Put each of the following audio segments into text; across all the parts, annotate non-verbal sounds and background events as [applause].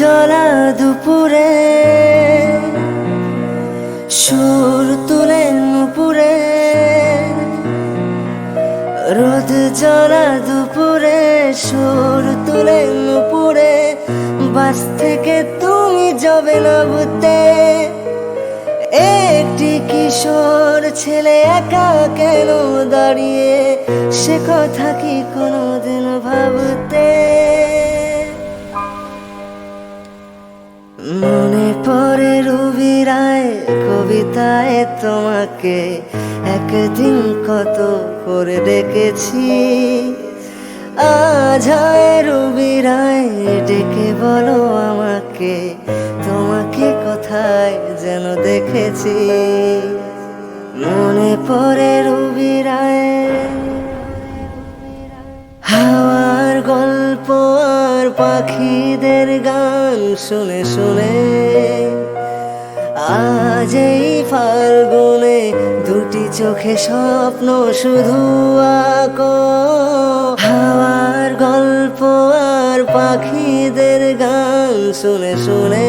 জ্বলা দুপুরে, সুর তুলে নুপুরে রোদ জ্বলা দুপুরে, সুর তুলে নুপুরে বাস থেকে তুমি যাবে না বুঝতে। একটি কিশোর ছেলে একা কেন দাঁড়িয়ে? সে কথা কি কোনোদিন ভাবতে মনে পড়ে রবি রায় কবিতায় তোমাকে। একদিন কত করে ডেকেছি। আজ হয় রবি রায় ডেকে বলো আমাকে, তোমাকে কোথায় যেন দেখেছি। মনে পড়ে রবি রায় হাওয়ার গল্প আমার পাখিদের গান শুনে শুনে আজ এই ফাল্গুনে দুটি চোখে স্বপ্ন শুধু আক। হাওয়ার গল্প আর পাখিদের গান শুনে শুনে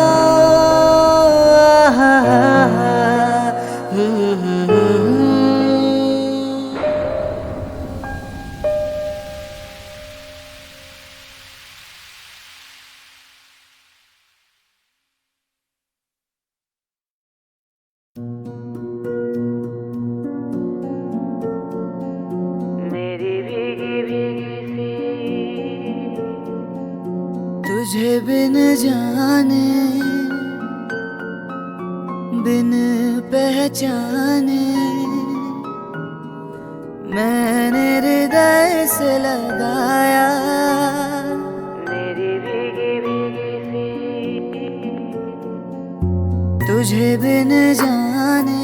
तुझे बिन जाने बिन पहचाने। मैंने हृदय से लगाया। मेरी भीगी भीगी सी। तुझे बिन जाने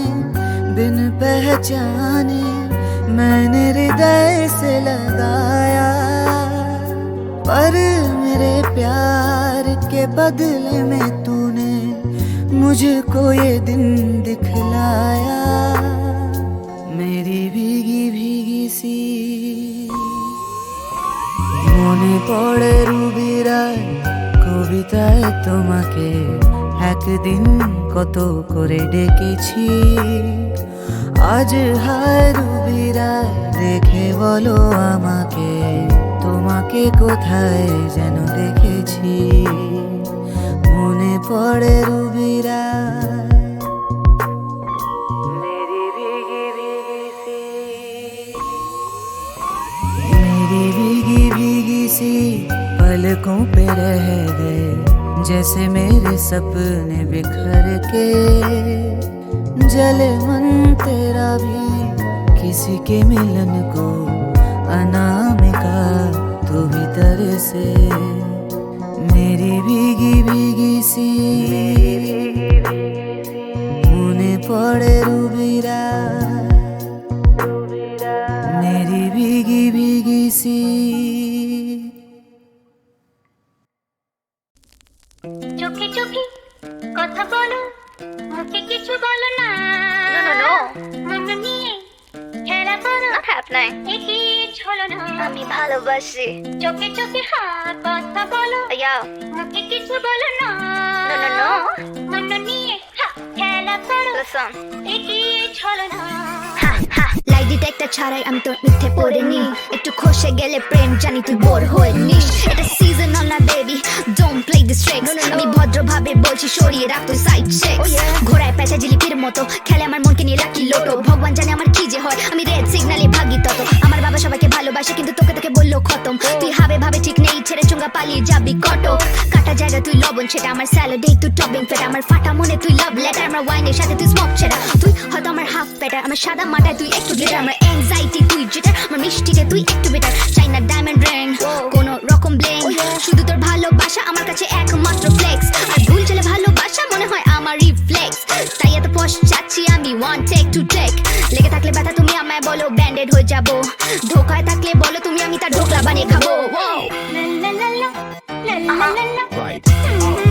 बिन पहचाने मैंने हृदय से लगाया। पर मेरे प्यार के बदले में तूने मुझको ये दिन दिखलाया मेरी भीगी भीगी सी মনে পড়ে রুবিরায় কবিতায় তোমাকে একদিন কত করে ডেকেছি আজ হায় রুবিরায় দেখে বলো আমাকে তোমাকে কোথায় যেন দেখেছি মনে পড়ে রুবিরায় মেরি ভিগি ভিগি সি मेरी भीगी भीगी सी पलकों पे रह गए जैसे मेरे सपने बिखर के जले मन तेरा भी किसी के मिलन को अनामिका तो भी तरह से मेरी भीगी भीगी सी उन्हें पड़े रूबीरा ভালোবাসি চোখে চোখে হ্যাঁ কথা বলো। ইয়াও মুখে কিছু বলো না। No no no. মন নিয়ে খেলা করো। লিসন একই ছলো না। লাই ডিটেক্টর ছাড়াই আমি তোর মিথ্যে পড়িনি। একটু খসে গেলে প্রেম জানি তুই বোর হয়ে নিস এটা সিজনাল না baby don't play this tricks আমি ভদ্রভাবে বলছি সরিয়ে রাখ তুই সাইড চেক ঘোড়ায় পেঁচা জিলিপির মতো খেলে আমার মনকে নিয়ে লাকি লোটো। ভগবান জানে আমার কি যে হয় আমি রেড সিগনালে ভাগি তত। আমার বাবা সবাইকে ভালোবাসে কিন্তু তোকে তোকে বলল খতম। তুই হাবে ভাবে ঠিক নেই ছেড়ে চুঙ্গা পালিয়ে যাবি কটো কাটা। জায়গা তুই লবণ সেটা আমার স্যালাডে তুই টপিং ফেটা আমার ফাটা মনে তুই লাভ লেটার আমার ওয়াইনের সাথে তুই স্মোক ছেড়া তুই হয়তো আমার হাফ পেটার আমার সাদা মাটায় তুই একটু গেটার আমার অ্যাংজাইটি তুই যেটার আমার মিষ্টিতে তুই একটু বেটার চাইনা ডায়মন্ড রিং কোন রকম ব্লেং শুধু তোর ভালোবাসা আমার কাছে একমাত্র ফ্লেক্স আর ভুল চলে ভালোবাসা মনে হয় আমার রিফ্লেক্স তাই এত পশ চাচ্ছি আমি ওয়ান টেক টু টেক লেগে থাকলে ব্যথা তুমি আমায় বলো ব্যান্ডেড হয়ে যাব। ধোকায় থাকলে বলো তুমি আমি তার ঢোকলা বানিয়ে খাব। লা লা লা লা। Right.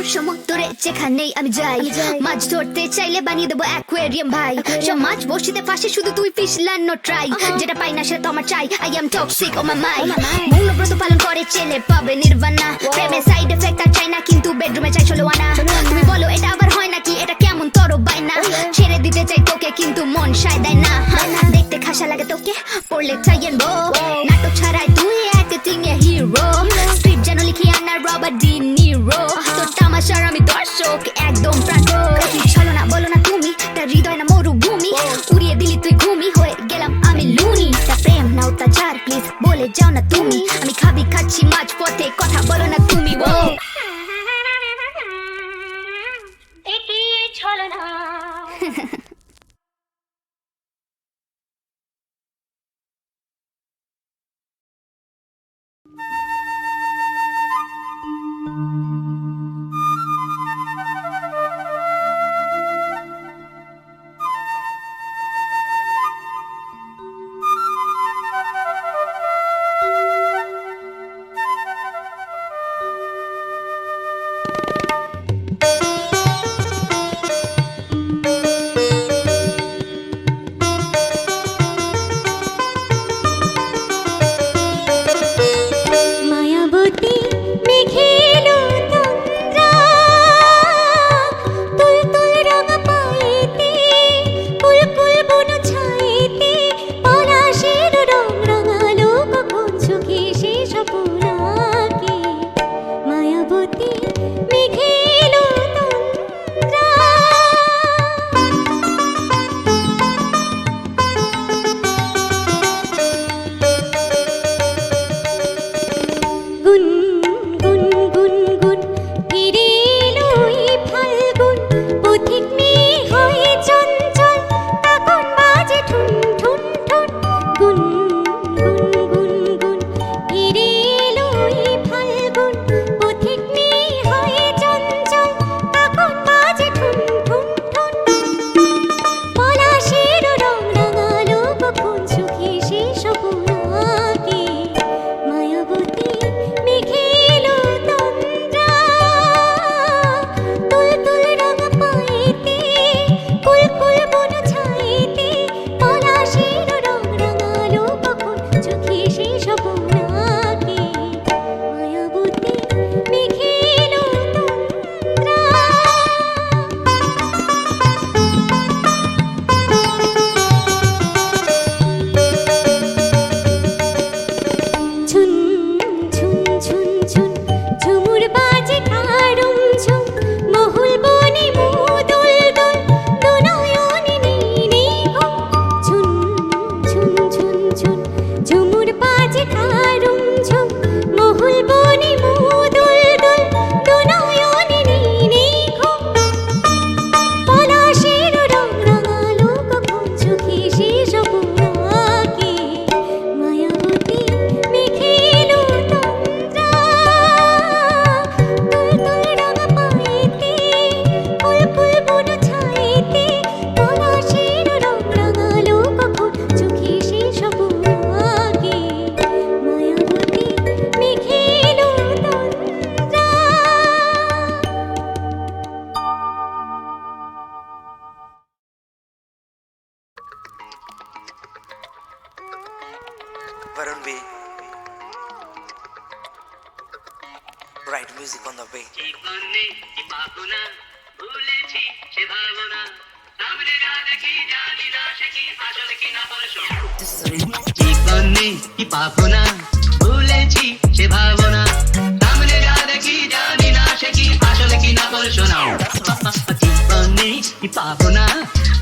দিঘি সমুদ্রে যেখানেই আমি যাই মাছ ধরতে চাইলে বানিয়ে দেবো অ্যাকুয়ারিয়াম ভাই। সব মাছ বসিতে পাশে শুধু তুই ফিশ লানো ট্রাই যেটা পাই না সেটা তো আমার চাই। আই এম টক্সিক ও মামাই মৌনব্রত পালন করে ছেলে পাবে নির্বাণা। প্রেমে সাইড এফেক্ট আর চাই না কিন্তু বেডরুমে চাই ষোলো আনা। তুমি বলো এটা আবার হয় নাকি? এটা কেমন তর বাইনা ছেড়ে দিতে চাই তোকে কিন্তু মন সায় দেয় না। দেখতে খাসা লাগে তোকে পড়লে চাইয়েন বো নাটক ছাড়াই তুই অ্যাক্টিং এ হিরো স্ক্রিপ্ট যেন লিখি আনা রবার্ট ডি নিরো ভাষার আমি দর্শক একদম চলো না বলো না তুমি তার হৃদয় না মরুভূমি। উড়িয়ে দিলি তুই ঘুমি হয়ে গেলাম আমি লুনি। তা প্রেম না অত্যাচার প্লিজ বলে যাও না তুমি। আমি খাবি খাচ্ছি মাছ পথে কথা বলো না তুমি ও ছলনা? [laughs] রেবতী মেঘে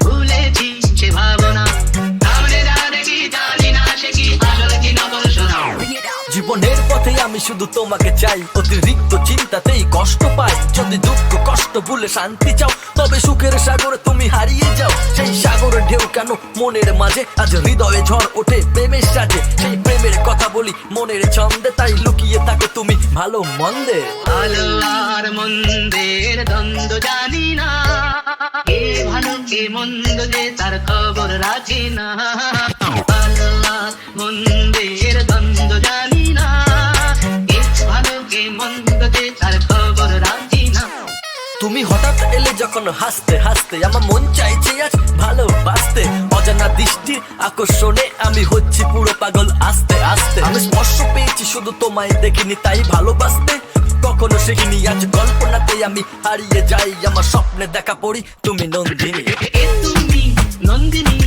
ভুলেছি সে ভাবনা। জীবনের পথে আমি শুধু তোমাকে চাই। অতিরিক্ত চিন্তাতেই কষ্ট পাই। যদি দুঃখ, কষ্ট ভুলে শান্তি চাও, তবে সুখের সাগরে তুমি হারিয়ে যাও। সেই সাগরের ঢেউ কেন মনের মাঝে? আজ হৃদয়ে ঝড় ওঠে, প্রেমের সাজে। সেই প্রেমের কথা বলি, মনের ছন্দে। তাই লুকিয়ে থাকো তুমি ভালো মন্দে। আল্লাহর মন্দের দ্বন্দ্ব জানি না। কে ভালো, কে মন্দ যে তার খবর রাখি না। আল্লাহ মন্দির তুমি হঠাৎ এলে যখন হাসতে হাসতে আমার মন চাইছে আজ ভালোবাসতে। অজানা দৃষ্টির আকর্ষণে আমি হচ্ছি পুরো পাগল আস্তে আস্তে। আমি স্পর্শ পেয়েছি, শুধু তোমায় দেখিনি, তাই ভালোবাসতে। কখনো শিখিনি আজ কল্পনাতে আমি হারিয়ে যাই। আমার স্বপ্নে দেখা পড়ি, তুমি নন্দিনী। তুমি নন্দিনী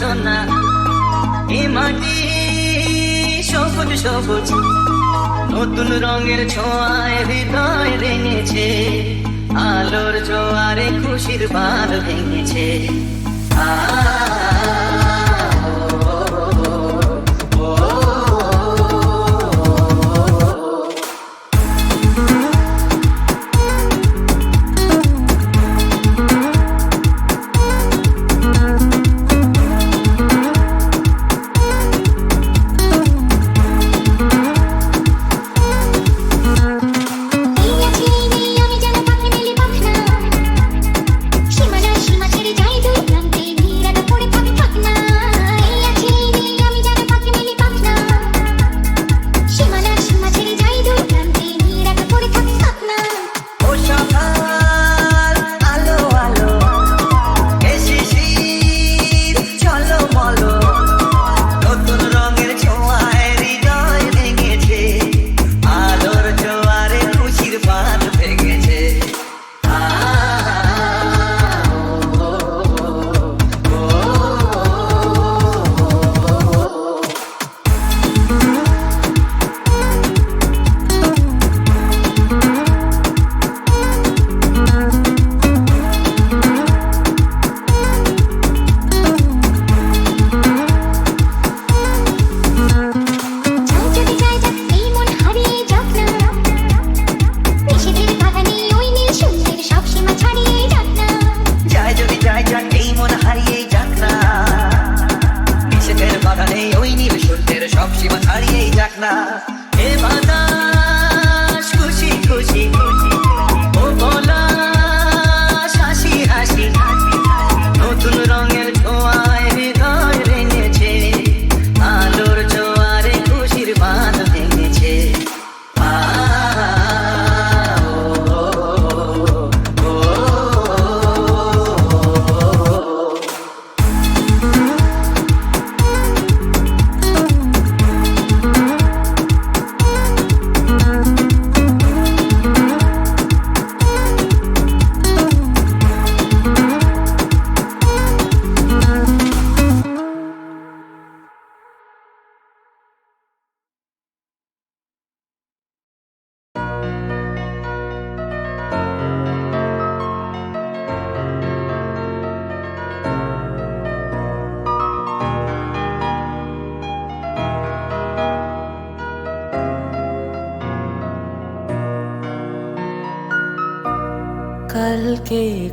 সোনা, এ মাটি সবুজ সবুজ, নতুন রঙের ছোঁয়ায় হৃদয় রেঙেছে আলোর জোয়ারে খুশির বার ভেঙেছে। আ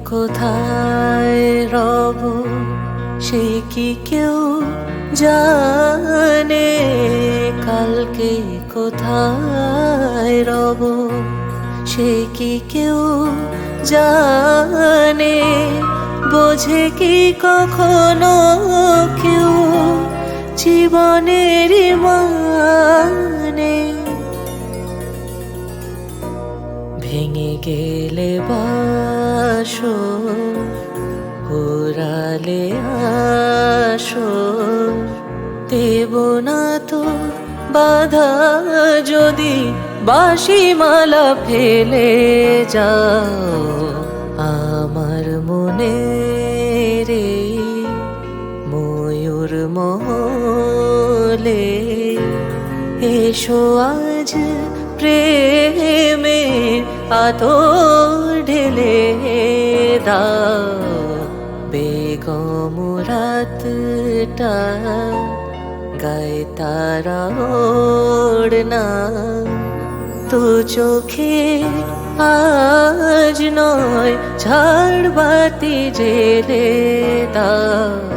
কোথায় রব? সে কি কেউ জানে? কালকে কোথায় রব? সে কি কেউ জানে? বোঝে কি কখনো কেউ জীবনের মানে? ভেঙে গেলে বাসো ওরালে আসো। দেব না তো বাধা যদি বাঁশি মালা ফেলে যাও আমার মনে রে, ময়ূর মহলে। এসো আজ প্রেমের আতর ঢেলে দাও, বেগম রাতটা গায়ে তারা ওড়না তো চোখে আজ নয়, ঝাড়বাতি জেলে দাও।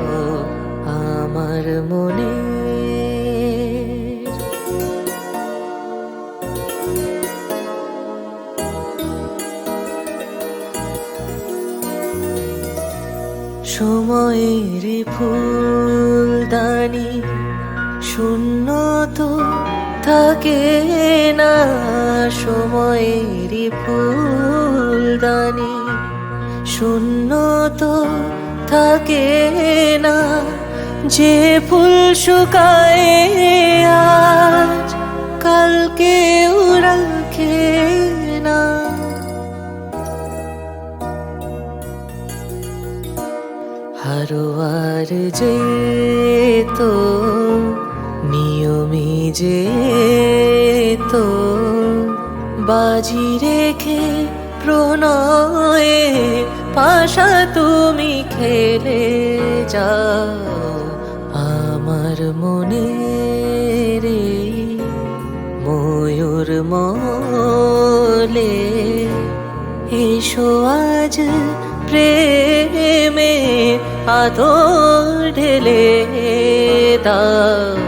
সময়ের ফুলদানি শূন্য তো থাকে না সময়ের ফুলদানি শূন্য তো থাকে না যে ফুল শুকায় আজ কালকে যেত, নিয়মে তো বাজি রেখে প্রণয়ে পাশা তুমি খেলে যাও আমার মনে রে, ময়ূর মলে। এসো আজ প্রেমে ल